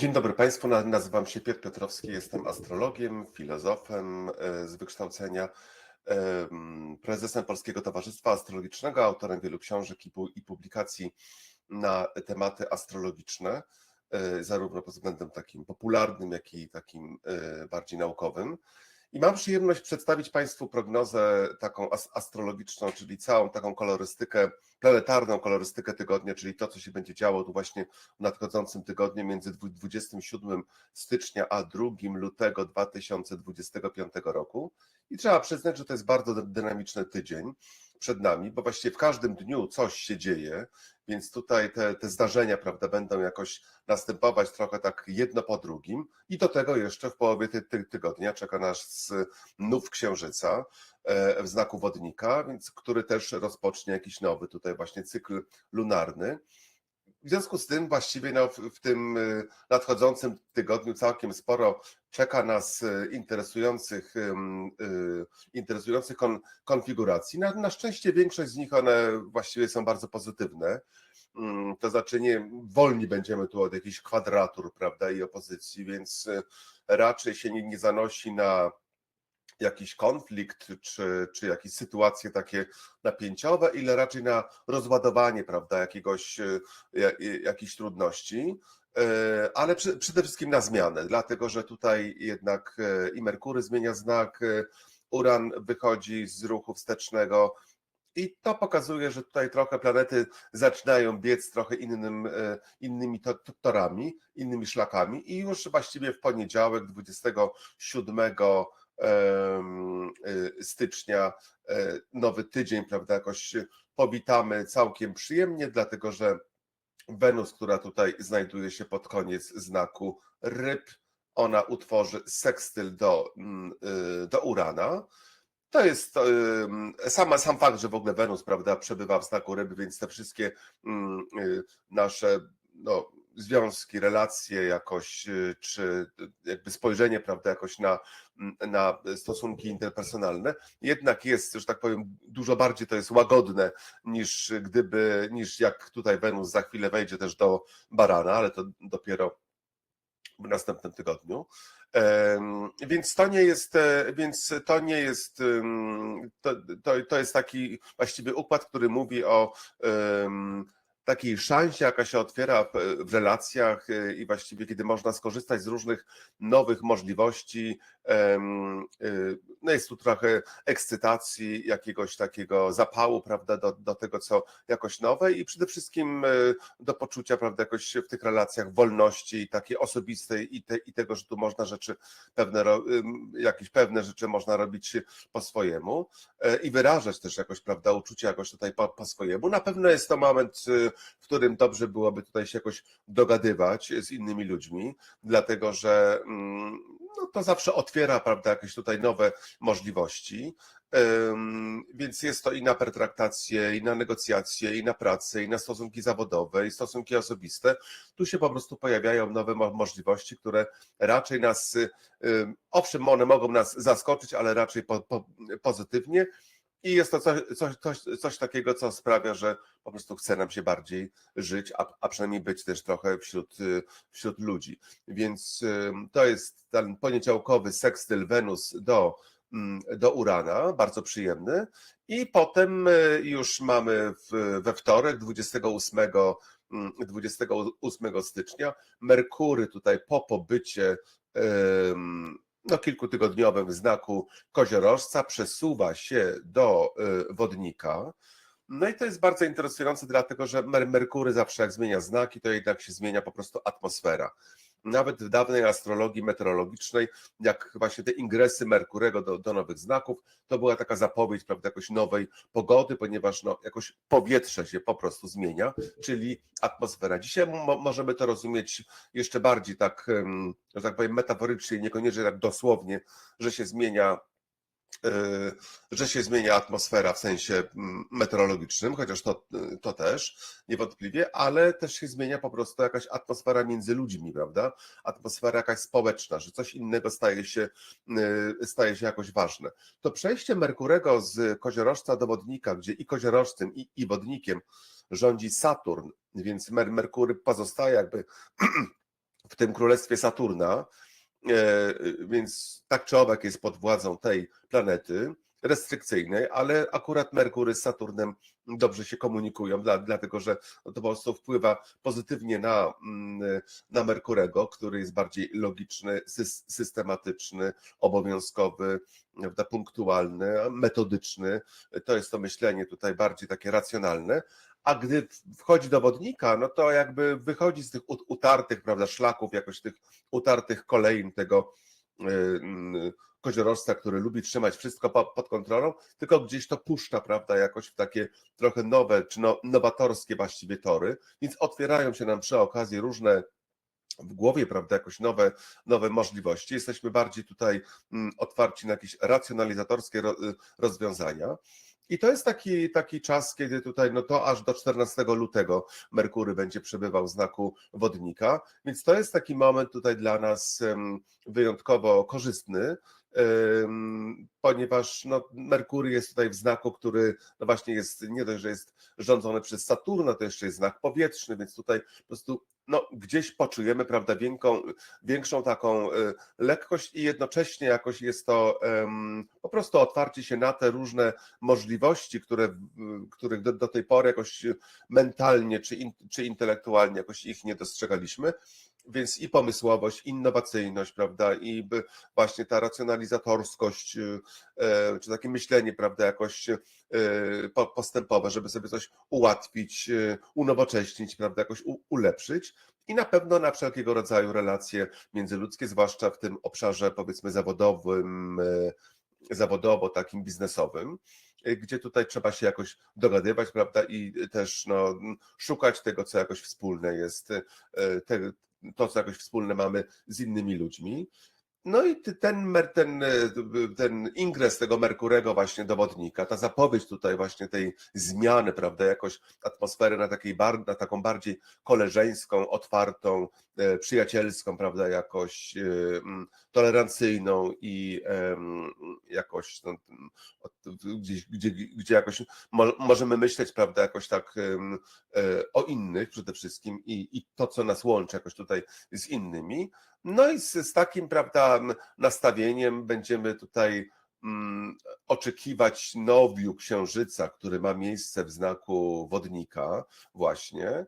Dzień dobry Państwu, Na- nazywam się Piotr Piotrowski, jestem astrologiem, filozofem e, z wykształcenia, em, prezesem Polskiego Towarzystwa Astrologicznego, autorem wielu książek i publikacji na tematy astrologiczne, e, zarówno pod względem takim popularnym, jak i takim e, bardziej naukowym. I mam przyjemność przedstawić Państwu prognozę taką as- astrologiczną, czyli całą taką kolorystykę, planetarną kolorystykę tygodnia, czyli to, co się będzie działo tu właśnie w nadchodzącym tygodniu między dwu- 27 stycznia a 2 lutego 2025 roku. I trzeba przyznać, że to jest bardzo dy- dynamiczny tydzień przed nami, bo właściwie w każdym dniu coś się dzieje, więc tutaj te, te zdarzenia, prawda, będą jakoś następować trochę tak jedno po drugim. I do tego jeszcze w połowie ty, ty, tygodnia czeka nas nów księżyca e, w znaku wodnika, więc który też rozpocznie jakiś nowy tutaj właśnie cykl lunarny. W związku z tym właściwie no, w, tym y, nadchodzącym tygodniu całkiem sporo czeka nas y, interesujących, y, interesujących kon, konfiguracji. Na, na szczęście większość z nich one właściwie są bardzo pozytywne. Ym, To znaczy nie wolni będziemy tu od jakichś kwadratur, prawda, i opozycji, więc raczej się nie, nie zanosi na jakiś konflikt, czy, czy jakieś sytuacje takie napięciowe, ile raczej na rozładowanie, prawda, jakiegoś, e, ja- jakichś trudności, e, ale przede wszystkim na zmianę, dlatego że tutaj jednak e, i Merkury zmienia znak, e, Uran wychodzi z ruchu wstecznego, i to pokazuje, że tutaj trochę planety zaczynają biec trochę innym, e, innymi to- to- torami, innymi szlakami i już właściwie w poniedziałek 27 em, y, stycznia, e, nowy tydzień, prawda, jakoś powitamy całkiem przyjemnie, dlatego że Wenus, która tutaj znajduje się pod koniec znaku ryb, ona utworzy sekstyl do, mm, y, do Urana. To jest sama, sam fakt, że w ogóle Wenus, prawda, przebywa w znaku ryby, więc te wszystkie mm, y, nasze no, związki, relacje jakoś, y, czy jakby spojrzenie, prawda, jakoś na, na stosunki interpersonalne, jednak jest, że tak powiem, dużo bardziej to jest łagodne niż gdyby, niż jak tutaj Wenus za chwilę wejdzie też do Barana, ale to dopiero w następnym tygodniu. Więc to nie jest, e, więc to nie jest, to, to, to jest taki właściwy układ, który mówi o takiej szansie, jaka się otwiera w, relacjach e, i właściwie kiedy można skorzystać z różnych nowych możliwości. Y, No jest tu trochę ekscytacji, jakiegoś takiego zapału, prawda, do, do tego, co jakoś nowe i przede wszystkim e, do poczucia, prawda, jakoś w tych relacjach wolności takiej osobistej i, te, i tego, że tu można rzeczy pewne, jakieś pewne rzeczy można robić po swojemu e, i wyrażać też jakoś, prawda, uczucia jakoś tutaj po, po swojemu. Na pewno jest to moment, y, w którym dobrze byłoby tutaj się jakoś dogadywać z innymi ludźmi, dlatego że mm, no, to zawsze otwiera, prawda, jakieś tutaj nowe możliwości. Więc jest to i na pertraktacje, i na negocjacje, i na pracę, i na stosunki zawodowe, i stosunki osobiste. Tu się po prostu pojawiają nowe mo- możliwości, które raczej nas, owszem, one mogą nas zaskoczyć, ale raczej po, po, pozytywnie. I jest to coś, coś, coś, coś takiego, co sprawia, że po prostu chce nam się bardziej żyć, a, a przynajmniej być też trochę wśród, y, wśród ludzi. Więc to jest ten poniedziałkowy sekstyl Wenus do mm, do Urana, bardzo przyjemny. I potem y, już mamy w, we wtorek, 28, mm, 28 stycznia, Merkury tutaj po pobycie no, kilkutygodniowym znaku koziorożca przesuwa się do y, wodnika. No i to jest bardzo interesujące, dlatego że Mer- Merkury zawsze jak zmienia znaki, to jednak się zmienia po prostu atmosfera. Nawet w dawnej astrologii meteorologicznej, jak właśnie te ingresy Merkurego do, do nowych znaków, to była taka zapowiedź, prawda, jakoś nowej pogody, ponieważ no, jakoś powietrze się po prostu zmienia, czyli atmosfera. Dzisiaj mo- możemy to rozumieć jeszcze bardziej tak, że tak powiem, metaforycznie, niekoniecznie tak dosłownie, że się zmienia że się zmienia atmosfera w sensie mm, meteorologicznym, chociaż to, y, to też niewątpliwie, ale też się zmienia po prostu jakaś atmosfera między ludźmi, prawda? Atmosfera jakaś społeczna, że coś innego staje się, y, staje się jakoś ważne. To przejście Merkurego z koziorożca do wodnika, gdzie i koziorożcem, i, i wodnikiem rządzi Saturn, więc Mer Merkury pozostaje jakby w tym królestwie Saturna, więc tak czy owak jest pod władzą tej planety restrykcyjnej, ale akurat Merkury z Saturnem dobrze się komunikują, dla, dlatego że no to po prostu wpływa pozytywnie na, mm, na Merkurego, który jest bardziej logiczny, sys- systematyczny, obowiązkowy, punktualny, metodyczny. To jest to myślenie tutaj bardziej takie racjonalne. A gdy wchodzi do wodnika, no to jakby wychodzi z tych ut- utartych, prawda, szlaków, jakoś tych utartych kolejn tego y, mm, koziorożca, który lubi trzymać wszystko po- pod kontrolą, tylko gdzieś to puszcza, prawda, jakoś w takie trochę nowe, czy no, nowatorskie właściwie tory, więc otwierają się nam przy okazji różne w głowie, prawda, jakoś nowe, nowe możliwości. Jesteśmy bardziej tutaj mm, otwarci na jakieś racjonalizatorskie y, rozwiązania. I to jest taki, taki czas, kiedy tutaj, no to aż do 14 lutego Merkury będzie przebywał w znaku wodnika, więc to jest taki moment tutaj dla nas wyjątkowo korzystny, ponieważ no, Merkury jest tutaj w znaku, który no właśnie jest, nie dość, że jest rządzony przez Saturna, to jeszcze jest znak powietrzny, więc tutaj po prostu no, gdzieś poczujemy, prawda, większą, większą taką y, lekkość i jednocześnie jakoś jest to em, po prostu otwarcie się na te różne możliwości, które, których do, do tej pory jakoś mentalnie czy, in, czy intelektualnie jakoś ich nie dostrzegaliśmy. Więc i pomysłowość, innowacyjność, prawda, i właśnie ta racjonalizatorskość, y, e, czy takie myślenie, prawda, jakoś y, po- postępowe, żeby sobie coś ułatwić, y, unowocześnić, prawda, jakoś ulepszyć. I na pewno na wszelkiego rodzaju relacje międzyludzkie, zwłaszcza w tym obszarze powiedzmy zawodowym, zawodowo takim biznesowym, gdzie tutaj trzeba się jakoś dogadywać, prawda, i też no, szukać tego, co jakoś wspólne jest, te, to, co jakoś wspólne mamy z innymi ludźmi. No i ten, ten, e, ten ingres tego Merkurego właśnie dowodnika, ta zapowiedź tutaj właśnie tej zmiany, prawda, jakoś atmosfery na, takiej na taką bardziej koleżeńską, otwartą, e, przyjacielską, prawda, jakoś e, mm, tolerancyjną i jakoś no, gdzie, gdzie jakoś mo, możemy myśleć, prawda, jakoś tak o innych przede wszystkim i, i to, co nas łączy jakoś tutaj z innymi. No i z, z takim, prawda, nastawieniem będziemy tutaj mm, oczekiwać nowiu księżyca, który ma miejsce w znaku wodnika, właśnie.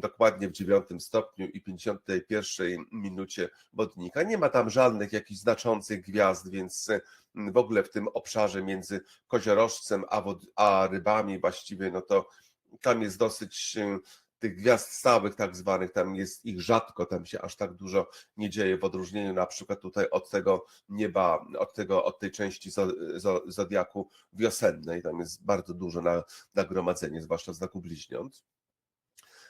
Dokładnie w dziewiątym stopniu i 51 minucie wodnika. Nie ma tam żadnych jakichś znaczących gwiazd, więc w ogóle w tym obszarze między koziorożcem a, wod, a rybami właściwie, no to tam jest dosyć tych gwiazd stałych tak zwanych, tam jest ich rzadko, tam się aż tak dużo nie dzieje w odróżnieniu na przykład tutaj od tego nieba, od tego, od tej części zo- zo- zodiaku wiosennej, tam jest bardzo dużo na, nagromadzenie, zwłaszcza w znaku bliźniąt.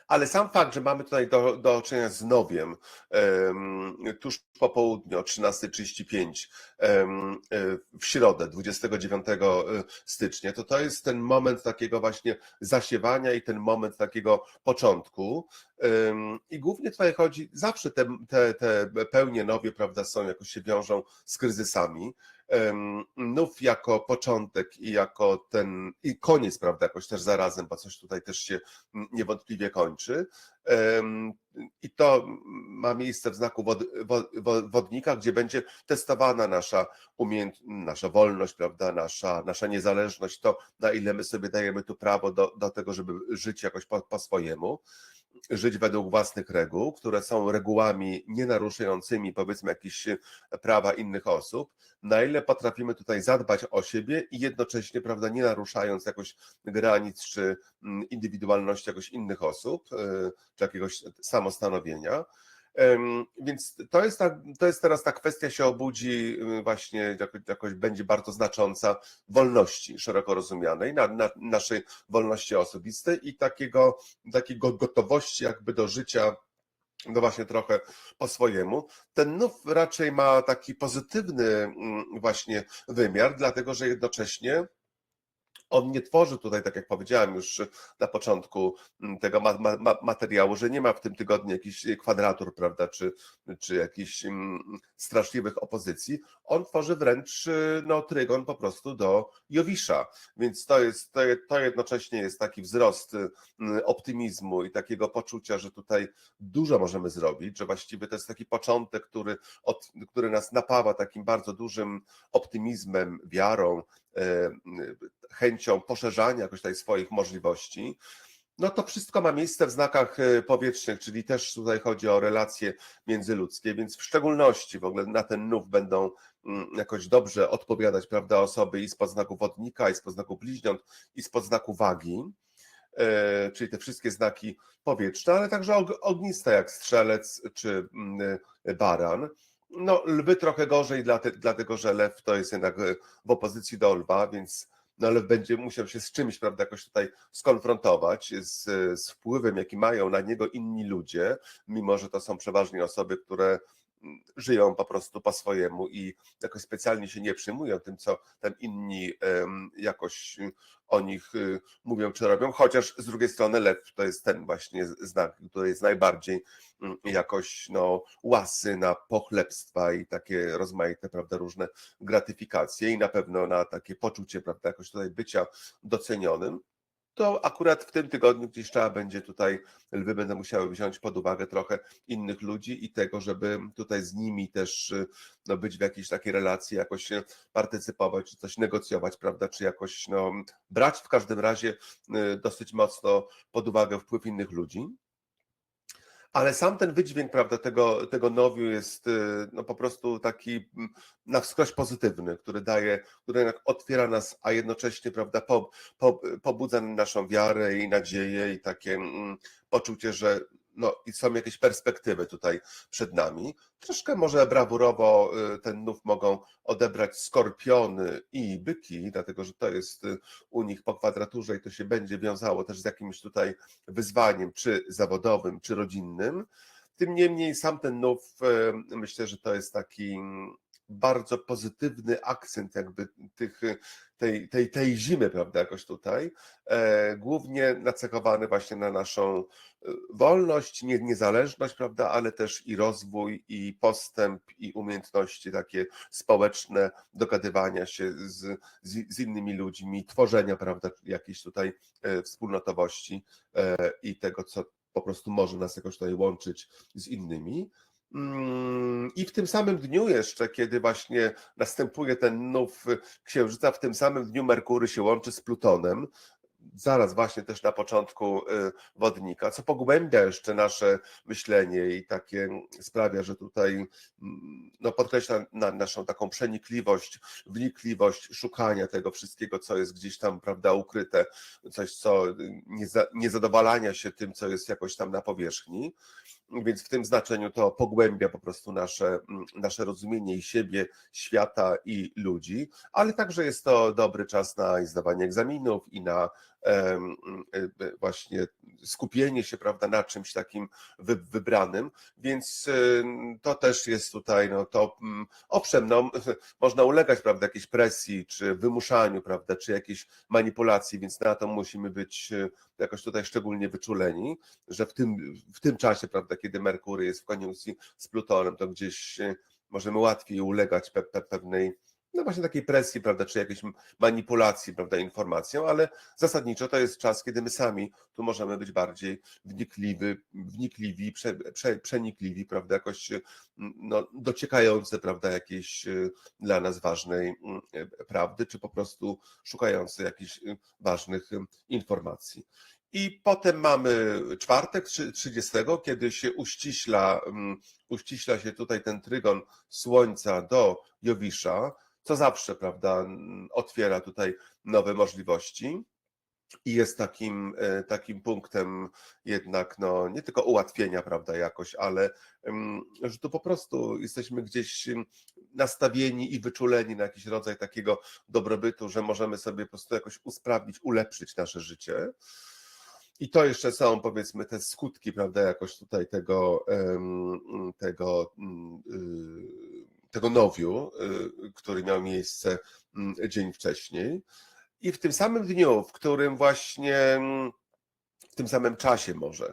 Ale sam fakt, że mamy tutaj do, do czynienia z nowiem em, tuż po południu o 13.35 em, e, w środę 29 stycznia, to to jest ten moment takiego właśnie zasiewania i ten moment takiego początku. Em, I głównie tutaj chodzi, zawsze te, te, te pełnie nowie, prawda, są, jakoś się wiążą z kryzysami. Nów jako początek i jako ten, i koniec, prawda, jakoś też zarazem, bo coś tutaj też się niewątpliwie kończy. I to ma miejsce w znaku wod, wo- wo- wodnika, gdzie będzie testowana nasza umiejętność, nasza wolność, prawda, nasza, nasza niezależność, to na ile my sobie dajemy tu prawo do, do tego, żeby żyć jakoś po, po swojemu, żyć według własnych reguł, które są regułami nienaruszającymi powiedzmy jakieś prawa innych osób, na ile potrafimy tutaj zadbać o siebie i jednocześnie, prawda, nie naruszając jakoś granic czy mm, indywidualności jakoś innych osób, y, czy jakiegoś samostanowienia. Więc to jest, ta, to jest teraz ta kwestia się obudzi właśnie jakoś, jakoś będzie bardzo znacząca wolności szeroko rozumianej, na, na, naszej wolności osobistej i takiego, takiego gotowości jakby do życia no właśnie trochę po swojemu. Ten nów raczej ma taki pozytywny mm, właśnie wymiar, dlatego że jednocześnie on nie tworzy tutaj, tak jak powiedziałem już na początku mm, tego ma, ma, materiału, że nie ma w tym tygodniu jakichś kwadratur, prawda, czy, czy jakichś mm, straszliwych opozycji, on tworzy wręcz y, no, trygon po prostu do Jowisza. Więc to jest, to, to jednocześnie jest taki wzrost y, optymizmu i takiego poczucia, że tutaj dużo możemy zrobić, że właściwie to jest taki początek, który, od, który nas napawa takim bardzo dużym optymizmem, wiarą, e, chęcią poszerzania jakoś tutaj swoich możliwości. No to wszystko ma miejsce w znakach e, powietrznych, czyli też tutaj chodzi o relacje międzyludzkie, więc w szczególności w ogóle na ten nów będą mm, jakoś dobrze odpowiadać, prawda, osoby i spod znaku wodnika, i spod znaku bliźniąt, i spod znaku wagi, e, czyli te wszystkie znaki powietrzne, ale także og- ogniste jak strzelec czy mm, e, baran. No, lwy trochę gorzej, dlate- dlatego że lew to jest jednak w opozycji do lwa, więc no, lew będzie musiał się z czymś, prawda, jakoś tutaj skonfrontować z, z wpływem, jaki mają na niego inni ludzie, mimo że to są przeważnie osoby, które żyją po prostu po swojemu i jakoś specjalnie się nie przyjmują tym, co tam inni jakoś y, o nich y, mówią czy robią, chociaż z drugiej strony lew to jest ten właśnie znak, który jest najbardziej mm, jakoś no, łasy na pochlebstwa i takie rozmaite, prawda, różne gratyfikacje i na pewno na takie poczucie, prawda, jakoś tutaj bycia docenionym to akurat w tym tygodniu gdzieś trzeba będzie tutaj, lwy będą musiały wziąć pod uwagę trochę innych ludzi i tego, żeby tutaj z nimi też y, no, być w jakiejś takiej relacji, jakoś się partycypować, czy coś negocjować, prawda, czy jakoś no, brać w każdym razie y, dosyć mocno pod uwagę wpływ innych ludzi. Ale sam ten wydźwięk, prawda, tego, tego nowiu jest y, no, po prostu taki mm, na wskroś pozytywny, który daje, który jednak otwiera nas, a jednocześnie, prawda, po, po, pobudza naszą wiarę i nadzieję i takie mm, poczucie, że no, i są jakieś perspektywy tutaj przed nami. Troszkę może brawurowo y, ten nów mogą odebrać skorpiony i byki, dlatego że to jest y, u nich po kwadraturze i to się będzie wiązało też z jakimś tutaj wyzwaniem, czy zawodowym, czy rodzinnym. Tym niemniej sam ten nów, y, myślę, że to jest taki bardzo pozytywny akcent jakby tych, tej, tej, tej zimy, prawda, jakoś tutaj, e, głównie nacechowany właśnie na naszą e, wolność, nie, niezależność, prawda, ale też i rozwój, i postęp, i umiejętności takie społeczne, dogadywania się z, z, z innymi ludźmi, tworzenia, prawda, jakiejś tutaj e, wspólnotowości i tego, co po prostu może nas jakoś tutaj łączyć z innymi. Mm, I w tym samym dniu jeszcze, kiedy właśnie następuje ten nów księżyca, w tym samym dniu Merkury się łączy z Plutonem, zaraz właśnie też na początku y, wodnika, co pogłębia jeszcze nasze myślenie i takie sprawia, że tutaj mm, no, podkreśla na, naszą taką przenikliwość, wnikliwość szukania tego wszystkiego, co jest gdzieś tam, prawda, ukryte, coś, co nie, nie zadowalania się tym, co jest jakoś tam na powierzchni. Więc w tym znaczeniu to pogłębia po prostu nasze, mm, nasze rozumienie i siebie, świata i ludzi, ale także jest to dobry czas na zdawanie egzaminów i na właśnie skupienie się prawda, na czymś takim wy, wybranym, więc y, to też jest tutaj, no to owszem, no, można ulegać prawda, jakiejś presji, czy wymuszaniu, prawda, czy jakiejś manipulacji, więc na to musimy być y, jakoś tutaj szczególnie wyczuleni, że w tym, w tym czasie, prawda, kiedy Merkury jest w koniunkcji z Plutonem, to gdzieś y, możemy łatwiej ulegać pe, pe, pewnej no właśnie takiej presji, prawda, czy jakiejś manipulacji, prawda, informacją, ale zasadniczo to jest czas, kiedy my sami tu możemy być bardziej wnikliwi, wnikliwi, prze, prze, przenikliwi, prawda, jakoś no, dociekające, prawda, jakiejś y, dla nas ważnej y, prawdy, czy po prostu szukające jakichś y, ważnych informacji. I potem mamy czwartek, trzy- 30, kiedy się uściśla, uściśla się tutaj ten trygon Słońca do Jowisza, co zawsze, prawda, otwiera tutaj nowe możliwości. I jest takim, e, takim punktem jednak, no, nie tylko ułatwienia, prawda, jakoś, ale mm, że tu po prostu jesteśmy gdzieś mm, nastawieni i wyczuleni na jakiś rodzaj takiego dobrobytu, że możemy sobie po prostu jakoś usprawnić, ulepszyć nasze życie. I to jeszcze są, powiedzmy, te skutki, prawda, jakoś tutaj tego, tego, mm, y, tego nowiu, y, który miał miejsce mm, dzień wcześniej. I w tym samym dniu, w którym właśnie, mm, w tym samym czasie może,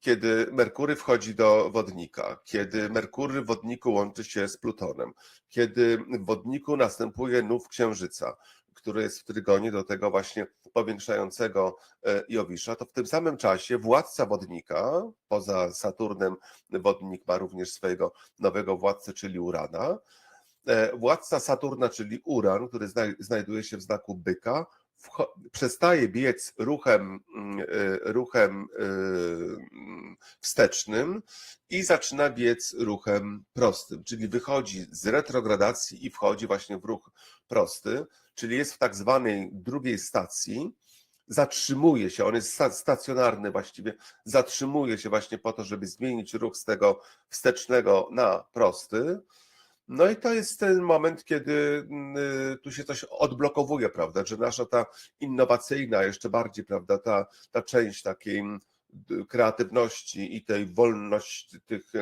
kiedy Merkury wchodzi do wodnika, kiedy Merkury w wodniku łączy się z Plutonem, kiedy w wodniku następuje nów księżyca, który jest w trygonie do tego właśnie powiększającego e, Jowisza, to w tym samym czasie władca wodnika, poza Saturnem, wodnik ma również swojego nowego władcę, czyli Urana. E, Władca Saturna, czyli Uran, który znaj- znajduje się w znaku byka, przestaje biec ruchem, mm, e, ruchem wstecznym i zaczyna biec ruchem prostym, czyli wychodzi z retrogradacji i wchodzi właśnie w ruch prosty, czyli jest w tak zwanej drugiej stacji, zatrzymuje się, on jest sta- stacjonarny właściwie, zatrzymuje się właśnie po to, żeby zmienić ruch z tego wstecznego na prosty. No i to jest ten moment, kiedy mm, tu się coś odblokowuje, prawda, że nasza ta innowacyjna, jeszcze bardziej, prawda, ta, ta część takiej mm, kreatywności i tej wolności, tych,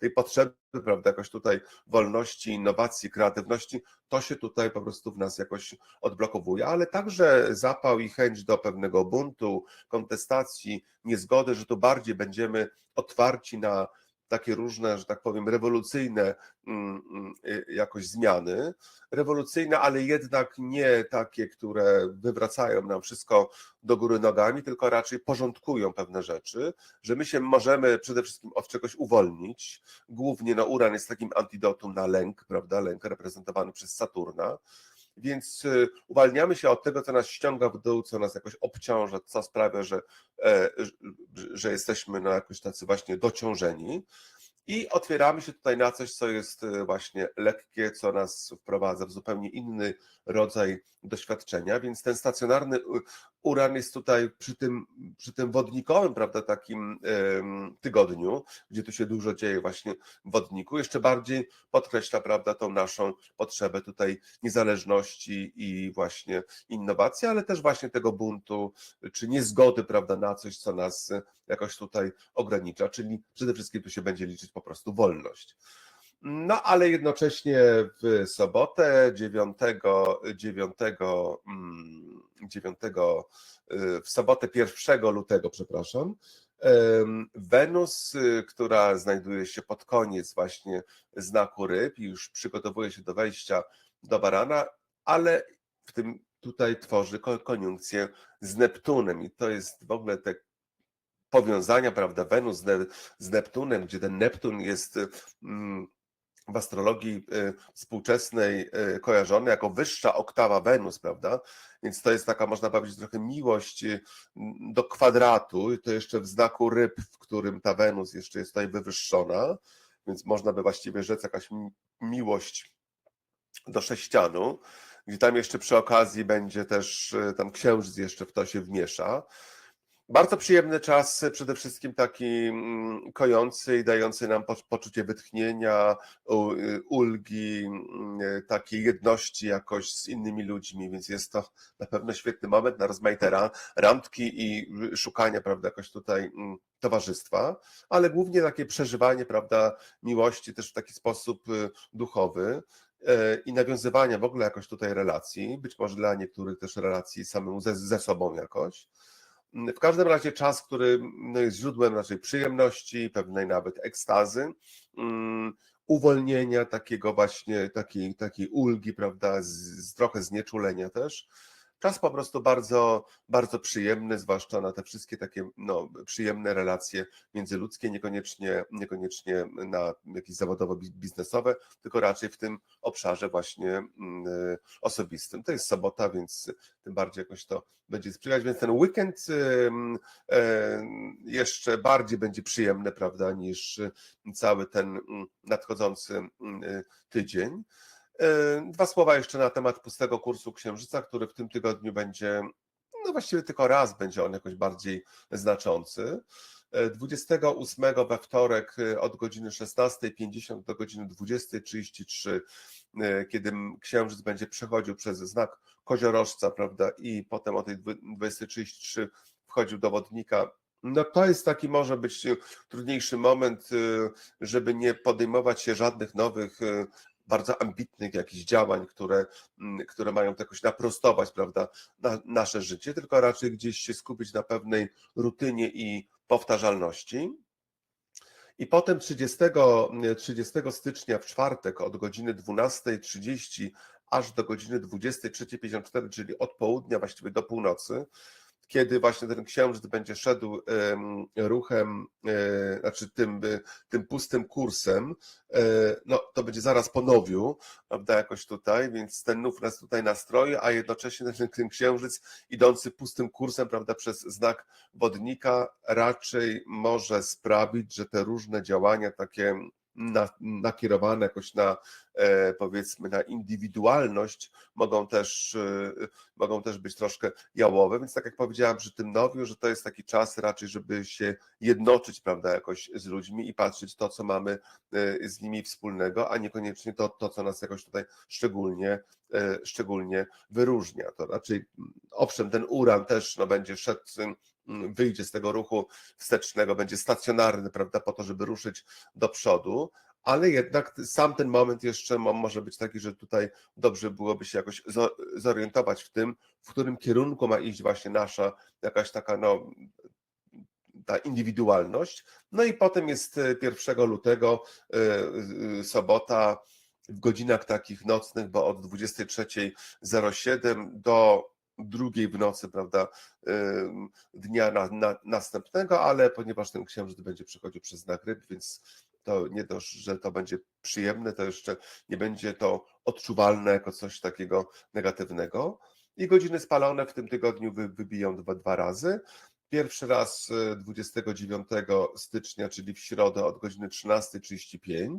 tej potrzeby, prawda, jakoś tutaj wolności, innowacji, kreatywności, to się tutaj po prostu w nas jakoś odblokowuje, ale także zapał i chęć do pewnego buntu, kontestacji, niezgody, że tu bardziej będziemy otwarci na takie różne, że tak powiem, rewolucyjne mm, mm, y, jakoś zmiany. Rewolucyjne, ale jednak nie takie, które wywracają nam wszystko do góry nogami, tylko raczej porządkują pewne rzeczy, że my się możemy przede wszystkim od czegoś uwolnić. Głównie no, uran jest takim antidotum na lęk, prawda? Lęk reprezentowany przez Saturna. Więc y, uwalniamy się od tego, co nas ściąga w dół, co nas jakoś obciąża, co sprawia, że, e, że- jesteśmy no, jakoś tacy właśnie dociążeni. I otwieramy się tutaj na coś, co jest y, właśnie lekkie, co nas wprowadza w zupełnie inny rodzaj doświadczenia. Więc ten stacjonarny uran jest tutaj przy tym, przy tym wodnikowym, prawda, takim tygodniu, gdzie tu się dużo dzieje właśnie w wodniku, jeszcze bardziej podkreśla, prawda, tą naszą potrzebę tutaj niezależności i właśnie innowacji, ale też właśnie tego buntu, czy niezgody, prawda, na coś, co nas jakoś tutaj ogranicza, czyli przede wszystkim tu się będzie liczyć po prostu wolność. No, ale jednocześnie w sobotę 9, 9, mm, 9 y, w sobotę 1 lutego, przepraszam, Wenus, y, która znajduje się pod koniec właśnie znaku ryb i już przygotowuje się do wejścia do barana, ale w tym tutaj tworzy ko- koniunkcję z Neptunem. I to jest w ogóle te powiązania, prawda, Wenus z Neptunem, gdzie ten Neptun jest mm, w astrologii y, współczesnej y, kojarzony jako wyższa oktawa Wenus, prawda? Więc to jest taka, można powiedzieć, trochę miłość y, do kwadratu, i to jeszcze w znaku ryb, w którym ta Wenus jeszcze jest tutaj wywyższona, więc można by właściwie rzec jakaś mi- miłość do sześcianu, gdzie tam jeszcze przy okazji będzie też tam księżyc jeszcze w to się wmiesza. Bardzo przyjemny czas, przede wszystkim taki mm, kojący i dający nam po- poczucie wytchnienia, ulgi, mm, takiej jedności jakoś z innymi ludźmi, więc jest to na pewno świetny moment na rozmaite ra- randki i szukanie, prawda, jakoś tutaj mm, towarzystwa, ale głównie takie przeżywanie, prawda, miłości też w taki sposób y, duchowy e, i nawiązywania w ogóle jakoś tutaj relacji, być może dla niektórych też relacji samemu ze, ze sobą jakoś. W każdym razie czas, który no, jest źródłem naszej przyjemności, pewnej nawet ekstazy, mm, uwolnienia takiego właśnie, takiej, takiej ulgi, prawda, z, z trochę znieczulenia też. Czas po prostu bardzo, bardzo przyjemny, zwłaszcza na te wszystkie takie no, przyjemne relacje międzyludzkie, niekoniecznie, niekoniecznie na jakieś zawodowo-biznesowe, tylko raczej w tym obszarze właśnie mm, y, osobistym. To jest sobota, więc tym bardziej jakoś to będzie sprzyjać, więc ten weekend ym, e, jeszcze bardziej będzie przyjemny, prawda, niż cały ten mm, nadchodzący mm, y, tydzień. E, Dwa słowa jeszcze na temat pustego kursu Księżyca, który w tym tygodniu będzie, no właściwie tylko raz będzie on jakoś bardziej znaczący. E, 28 we wtorek e, od godziny 16.50 do godziny 20.33, e, kiedy Księżyc będzie przechodził przez znak koziorożca, prawda, i potem o tej 20.33 wchodził do wodnika. No to jest taki może być e, trudniejszy moment, e, żeby nie podejmować się żadnych nowych e, bardzo ambitnych jakichś działań, które, mm, które mają jakoś naprostować, prawda, na, nasze życie, tylko raczej gdzieś się skupić na pewnej rutynie i powtarzalności. I potem 30, 30 stycznia w czwartek od godziny 12.30 aż do godziny 23.54, czyli od południa właściwie do północy, kiedy właśnie ten księżyc będzie szedł em, ruchem, e, znaczy tym, e, tym pustym kursem, e, no to będzie zaraz po nowiu, prawda, jakoś tutaj, więc ten nów nas tutaj nastroi, a jednocześnie ten, ten księżyc idący pustym kursem, prawda, przez znak wodnika raczej może sprawić, że te różne działania takie na, nakierowane jakoś na e, powiedzmy na indywidualność mogą też, e, mogą też być troszkę jałowe, więc tak jak powiedziałam przy tym nowiu, że to jest taki czas raczej, żeby się jednoczyć, prawda, jakoś z ludźmi i patrzeć to, co mamy e, z nimi wspólnego, a niekoniecznie to, to co nas jakoś tutaj szczególnie, szczególnie wyróżnia. To raczej, mm, owszem, ten uran też no, będzie szedł wyjdzie z tego ruchu wstecznego, będzie stacjonarny, prawda, po to, żeby ruszyć do przodu, ale jednak sam ten moment jeszcze mo- może być taki, że tutaj dobrze byłoby się jakoś zo- zorientować w tym, w którym kierunku ma iść właśnie nasza jakaś taka no, ta indywidualność. No i potem jest e, 1 lutego, e, e, sobota, w godzinach takich nocnych, bo od 23.07 do drugiej w nocy, prawda, dnia na, na, następnego, ale ponieważ ten księżyc będzie przechodził przez znak ryb, więc to nie dość, że to będzie przyjemne, to jeszcze nie będzie to odczuwalne jako coś takiego negatywnego. I godziny spalone w tym tygodniu wy, wybiją dwa, dwa razy. Pierwszy raz y, 29 stycznia, czyli w środę od godziny 13.35 em,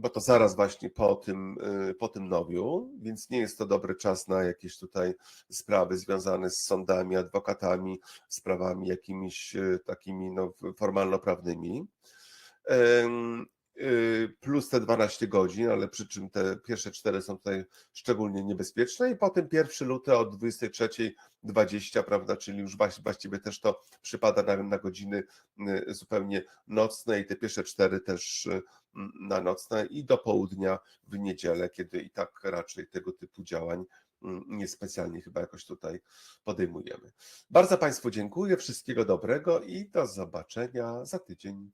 bo to zaraz właśnie po tym, y, po tym nowiu, więc nie jest to dobry czas na jakieś tutaj sprawy związane z sądami, adwokatami, sprawami jakimiś y, takimi no, formalno-prawnymi. Y, Plus te 12 godzin, ale przy czym te pierwsze cztery są tutaj szczególnie niebezpieczne i potem 1 luty od 23.20, prawda, czyli już właś- właściwie też to przypada na, na godziny y, zupełnie nocne i te pierwsze cztery też y, na nocne i do południa w niedzielę, kiedy i tak raczej tego typu działań niespecjalnie chyba jakoś tutaj podejmujemy. Bardzo Państwu dziękuję, wszystkiego dobrego i do zobaczenia za tydzień.